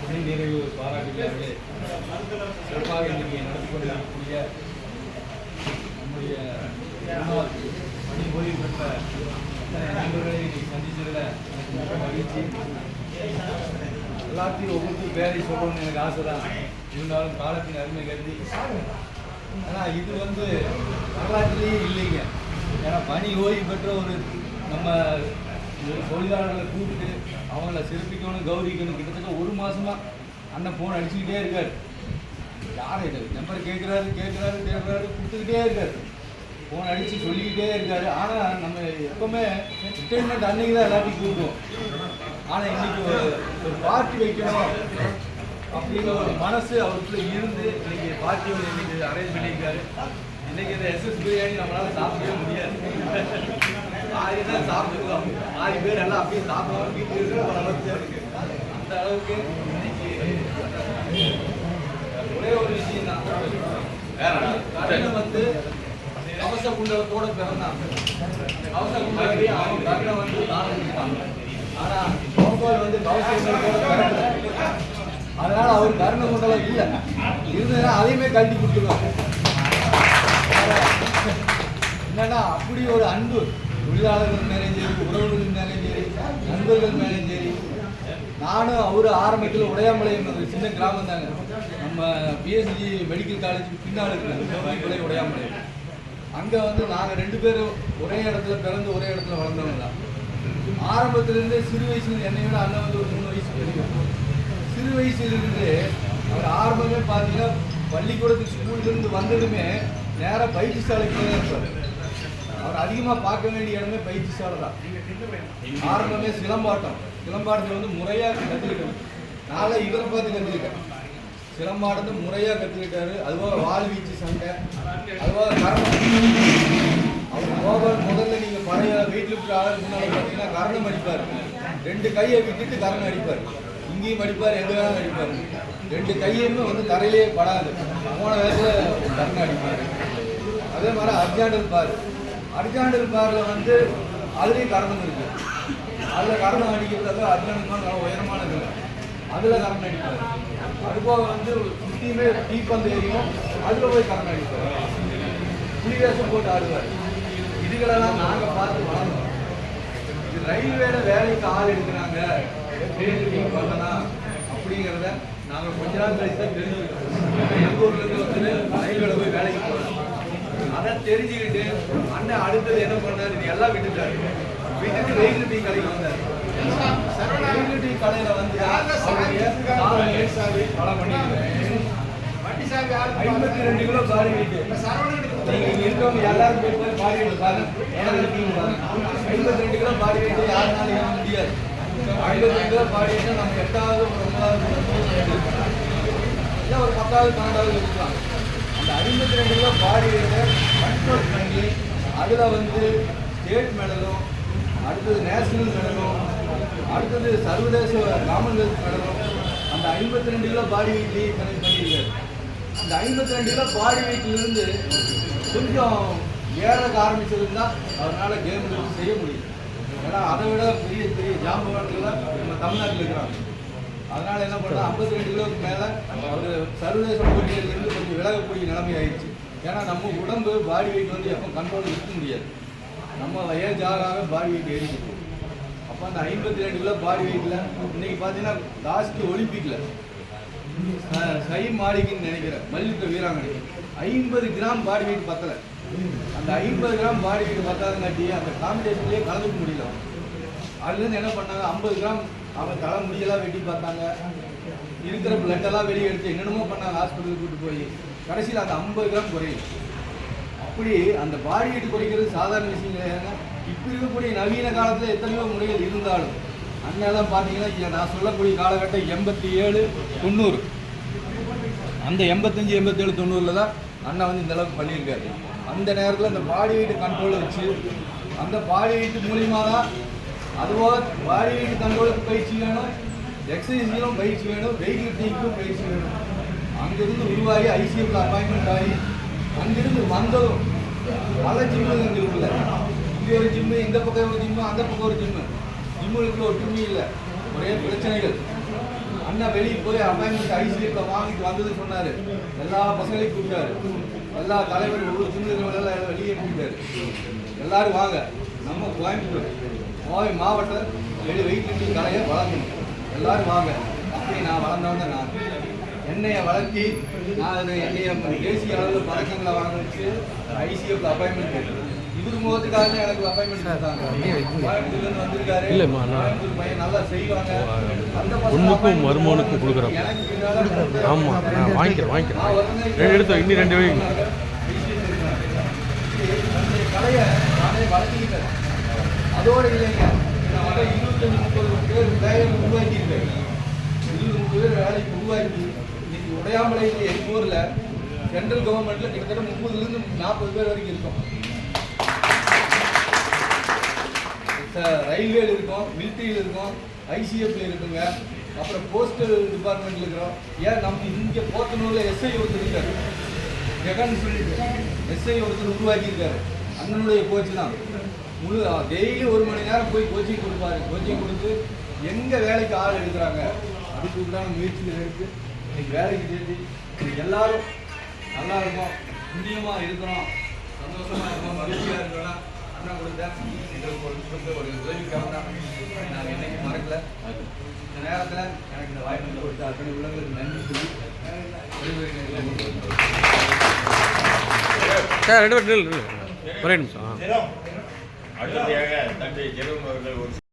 பணி நிறைவு பாராட்டு விழாவிலே சிறப்பாக இன்றைக்கு நடத்தி கொண்டிருக்கக்கூடிய நம்முடைய பணி ஓய்வு பெற்ற நண்பர்களை சந்திச்சதில் எனக்கு மிக மகிழ்ச்சி. எல்லாத்தையும் ஒவ்வொருத்தையும் பேரை சொல்லணும்னு எனக்கு ஆசை தான் இருந்தாலும் காலத்தின் அருமை கருதி. ஆனால் இது வந்து வரலாற்றிலேயே இல்லைங்க. ஏன்னா பணி ஓய்வு பெற்ற ஒரு நம்ம தொழிலாளர்களை கூப்பிட்டு அவங்கள சிறப்பிக்கணும் கௌரவிக்கணும். கிட்டத்தட்ட ஒரு மாசமா அண்ணன் ஃபோன் அடிச்சுக்கிட்டே இருக்காரு. யார் இது? நம்பர் கேட்குறாரு கேட்குறாரு கேட்குறாரு கொடுத்துக்கிட்டே இருக்காரு. ஃபோன் அடித்து சொல்லிக்கிட்டே இருக்காரு. ஆனால் நம்ம எப்பவுமே ரிட்டைர்மெண்ட் அன்னைக்கு தான் எல்லாத்தையும் கூப்பிடுவோம். ஆனால் இன்னைக்கு ஒரு ஒரு பார்ட்டி வைக்கணும் அப்படிங்கிற ஒரு மனசு அவருக்குள்ள இருந்து இன்னைக்கு பார்ட்டி ஒன்று இன்னைக்கு அரேஞ்ச் பண்ணியிருக்காரு. இன்னைக்கு இந்த எஸ்எஸ் பிரியாணி நம்மளால் சாப்பிடவே முடியாது. பாதி தான் சாப்பிட்டுக்கலாம் பாதி பேர் எல்லாம் அப்படியே சாப்பிடாம வீட்டில் இருக்கிற அளவுக்கு அந்த அளவுக்கு இன்னைக்கு ஒரே ஒரு விஷயம் தான். கர்ணன் வந்து கவச குண்டலத்தோட பிறந்தாங்க. கவச குண்டலத்தை அவன் கர்ணன் வந்து தானம் கொடுப்பாங்க ஆனா கோபால் வந்து கவச குண்டலத்தோட பிறக்கல அதனால அவர் கர்ண குண்டலம் இல்லை. இருந்ததுன்னா அதையுமே கழட்டி கொடுத்துருவாங்க. என்னன்னா அப்படி ஒரு அன்பு தொழிலாளர்கள் மேலேயும் சரி உறவுகள் மேலேயும் சரி நண்பர்கள் மேலேயும் சரி. நானும் அவரு ஆரம்பத்தில் உடையாமலையம் ஒரு சின்ன கிராமம் தாங்க நம்ம பிஎஸ்சி மெடிக்கல் காலேஜ் பின்னால் இருக்கிற உடையாமலையம் அங்கே வந்து நாங்கள் ரெண்டு பேரும் ஒரே இடத்துல பிறந்து ஒரே இடத்துல வளர்ந்தவங்க தான். ஆரம்பத்திலேருந்தே சிறு வயசுல என்னை விட அண்ணன் வந்து ஒரு மூணு வயசு பெரியவர். சிறு வயசுலேருந்து அவர் ஆரம்பமே பார்த்தீங்கன்னா பள்ளிக்கூடத்துக்கு ஸ்கூல்லேருந்து வந்ததுமே நேராக பயிற்சி சாலைக்கு தான் இருப்பார் அவர் அதிகமாக பார்க்க வேண்டிய இடமே பயிற்சி சாலை தான். ஆரம்பமே சிலம்பாட்டம். சிலம்பாட்டத்தில் வந்து முறையாக கற்றுக்கிட்டோம் நாளை இவரை பார்த்து கற்றுக்கிட்டேன் சிலம்பாட்டத்தை முறையாக கற்றுக்கிட்டாரு அதுபோக வால் வீச்சு சண்டை. அதுபோக கரணம். அவர் கோபால் முதல்ல நீங்கள் பழைய வெயிட் லிஃப்ட் ஆளர் முன்னாடி பார்த்தீங்கன்னா கரணம் அடிப்பார். ரெண்டு கையை விட்டுட்டு கரணம் அடிப்பார். இங்கேயும் அடிப்பார் எங்க வேணாலும் அடிப்பார். ரெண்டு கையுமே வந்து தரையிலேயே படாது. போன வேகத்தில் கரணம் அடிப்பார். அதே மாதிரி அர்ஜாண்டல் பார். அர்ஜாண்டல் பார்ல வந்து அதுலேயும் கரணம் இருக்கு. அதில் கரணம் அடிக்கிறது அர்ஜாண்டல் பார் நல்லா உயரமானது அதில் கரணம் அடிப்பார். அதுபோக வந்து சுற்றியுமே தீப்பந்து எரியும். அதில் போய் கரணம் அடிப்பார். புலிவேஷம் போட்டு ஆடுவார். இதுகளெல்லாம் நாங்கள் பார்த்து வளர்ந்தோம். இது ரயில்வேல வேலைக்கு ஆள் எடுக்கிறாங்க. ட்ரெயின் பண்ணலாம் அப்படிங்கிறத நாங்கள் கொஞ்ச நாள் கழிச்சு தான் தெரிஞ்சுக்கிட்டோம். எங்கள் ஊர்லேருந்து வந்து ரயில்வேல போய் வேலைக்கு போகிறோம் அதை தெரிஞ்சுக்கிட்டு அண்ணன் அடுத்தது என்ன பண்ணாரு? இது எல்லாம் விட்டுட்டாரு. விட்டுட்டு ரயில் டீ கடைக்கு வந்தார். ரயில் டீ கடையில் வந்து பலம் பண்ணியிருக்காரு. ஐம்பத்தி ரெண்டு கிலோ பாடி வெயிட் நீங்க இருக்கவங்க எல்லாரும் போய் போய் பாருங்க. இருக்கீங்க பாருங்க ஐம்பத்தி ரெண்டு கிலோ பாடி வெயிட் யாருனாலும் முடியாது. ஐம்பத்தி ரெண்டு கிலோ பாடி வெயிட் நம்ம எட்டாவது ஒன்பதாவது இல்லை ஒரு பத்தாவது பன்னெண்டாவது இருக்கலாம் அந்த ஐம்பத்தி ரெண்டு கிலோ பாடி கண்ட்ரோல் பண்ணி அதில் வந்து ஸ்டேட் மெடலும் அடுத்தது நேஷனல் மெடலும் அடுத்தது சர்வதேச காமன்வெல்த் மெடலும் அந்த ஐம்பத்தி ரெண்டு கிலோ பாடி வெயிட்லேயே கனெக்ட் பண்ணியிருக்காரு. அந்த ஐம்பத்தி ரெண்டு கிலோ பாடி வெயிட்லேருந்து கொஞ்சம் ஏறக்க ஆரம்பிச்சதுன்னா அவரால் கேம் செய்ய முடியும். ஏன்னா அதை விட பெரிய பெரிய ஜாம்பவான்கள் தான் நம்ம தமிழ்நாட்டில் இருக்கிறாங்க. அதனால என்ன பண்ணா ஐம்பத்தி ரெண்டு கிலோவுக்கு மேலே ஒரு சர்வதேச போட்டியிலிருந்து கொஞ்சம் விலகக்கூடிய நிலைமை ஆயிடுச்சு. ஏன்னா நம்ம உடம்பு பாடி வெயிட் வந்து எப்போ கண்ட்ரோல் இருக்க முடியாது. நம்ம ஏஜ் ஆக ஆக பாடி வெயிட் ஏறிக்கிட்டு அப்போ அந்த ஐம்பத்தி ரெண்டு கிலோ பாடி வெயிட்டில் இன்னைக்கு பார்த்தீங்கன்னா லாஸ்ட் ஒலிம்பிக்கில் சை மாடிக்குன்னு நினைக்கிறேன். மல்யுத்த வீராங்கனை. ஐம்பது கிராம் பாடி வெயிட் பத்தல. அந்த ஐம்பது கிராம் பாடி வெயிட் பத்தாதங்காட்டி அந்த காம்படிஷன்லேயே கலந்துக்க முடியல. அதுலேருந்து என்ன பண்ணாங்க ஐம்பது கிராம் அவன் தலை முடியெல்லாம் வெட்டி பார்த்தாங்க. இருக்கிற பிளட்டெல்லாம் வெளியே எடுத்து என்னென்னமோ பண்ணாங்க ஹாஸ்பிட்டலுக்கு கூப்பிட்டு போய். கடைசியில் அந்த ஐம்பது கிராம் குறையும் அப்படி அந்த பாடி வெயிட் குறைக்கிறது சாதாரண விஷயம் கிடையாதுங்க இப்போ இருக்கக்கூடிய நவீன காலத்தில் எத்தனையோ முறைகள் இருந்தாலும் அண்ணெல்லாம் பார்த்தீங்கன்னா நான் சொல்லக்கூடிய காலகட்டம் எண்பத்தி ஏழு தொண்ணூறு. அந்த எண்பத்தஞ்சு எண்பத்தேழு தொண்ணூறில் தான் அண்ணன் வந்து இந்த அளவுக்கு பண்ணியிருக்காரு. அந்த நேரத்தில் அந்த பாடி வெயிட் கண்ட்ரோலை வச்சு அந்த பாடி வெயிட் மூலியமாக தான் அதுபோக பாடி வெயிட் கண்ட்ரோலுக்கு பயிற்சி வேணும் எக்ஸசைஸ்களும் பயிற்சி வேணும் வெயிட் லிஃப்டிங்க்கும் பயிற்சி வேணும். அங்கிருந்து உருவாகி ஐசிஎஃப்ல அப்பாயின்மெண்ட் ஆகி அங்கிருந்து வந்ததும் பல ஜிம்மு இருக்குல்ல. இங்கே ஒரு ஜிம்மு இந்த பக்கம் ஒரு ஜிம்மு அந்த பக்கம் ஒரு ஜிம்மு ஜிம்முகளுக்குள்ள ஒற்றுமை இல்லை. ஒரே பிரச்சனைகள். அண்ணா வெளியே போய் அப்பாயின்மெண்ட் ஐசிஎஃப்ல வாங்கிட்டு வந்தது சொன்னார். எல்லா பசங்களையும் கூப்பிட்டாரு. எல்லா தலைவர் ஒரு ஜிம்மு எல்லாம் வெளியே கூப்பிட்டாரு. எல்லாரும் வாங்க. நம்ம கோயம்புத்தூர். கோவை மாவட்டம் வெளி வெயிட் கலையை வளர்க்கணும் எல்லாரும் வாங்க. அப்படி நான் வளர்ந்தவங்க நான். என்னைய வளர்த்தி நான் அது என்னைய தேசிய அளவில் வாங்க வச்சு ஐசிஎஃப்ல அப்பாயின்மெண்ட் இவரு முகத்துக்காக எனக்கு அப்பாயின்மெண்ட் கொடுத்தாங்க. கோயம்புத்தூர்லேருந்து வந்திருக்காரு. இல்லைம்மா, நான் பையன் நல்லா செய்வாங்க. appointment மருமகனுக்கும் கொடுக்குறோம். ஆமாம் நான் வாங்கிக்கிறேன் வாங்கிக்கிறேன். ரெண்டு எடுத்து இன்னும் ரெண்டு கலையை நானே வளர்த்திக்கிட்டேன். அதோடு இல்லைங்க. நான் வந்து இருபத்தஞ்சு முப்பது பேர் வேலையை உருவாக்கியிருக்கேன் இருபது முப்பது பேர் வேலைக்கு உருவாக்கி இன்னைக்கு உடையாமலையில் எங்கள் ஊரில் சென்ட்ரல் கவர்மெண்ட்டில் கிட்டத்தட்ட முப்பதுலேருந்து நாற்பது பேர் வரைக்கும் இருக்கும். ரயில்வேல இருக்கோம் மிலிட்ரியில் இருக்கும் ஐசிஎஃப்ல இருக்குங்க. அப்புறம் போஸ்டல் டிபார்ட்மெண்ட்ல இருக்கிறோம். ஏன் நம்ம இங்கே போத்தனூரில் எஸ்ஐ ஒருத்தர் இருக்காரு. ஜெகன் சொல்லிட்டு எஸ்ஐ ஒருத்தர் உருவாக்கியிருக்காரு. அண்ணனுடைய கோச்சு தான். முழு டெய்லி ஒரு மணி நேரம் போய் கோச்சிங் கொடுப்பாரு. கோச்சிங் கொடுத்து எங்கே வேலைக்கு ஆள் எடுக்கிறாங்க? அதுக்கு உண்டான முயற்சிகள் எடுத்து இன்னைக்கு வேலைக்கு சேர்த்து இன்னைக்கு எல்லாரும் நல்லா இருக்கும். புண்ணியமாக இருக்கிறோம். சந்தோஷமாக இருக்கோம். மகிழ்ச்சியாக இருக்கணும் அண்ணா கொடுத்த எங்களுக்கு ஒரு கொடுத்த ஒரு உதவிக்காக தான். நாங்கள் என்னைக்கு மறக்கல. இந்த நேரத்தில் எனக்கு இந்த வாய்ப்பு கொடுத்த அத்தனை உள்ளங்களுக்கு நன்றி சொல்லி ரெண்டு பேர். ஒரே நிமிஷம் ஆ அடுத்ததாக தந்தை ஜெரோம் அவர்கள் ஒரு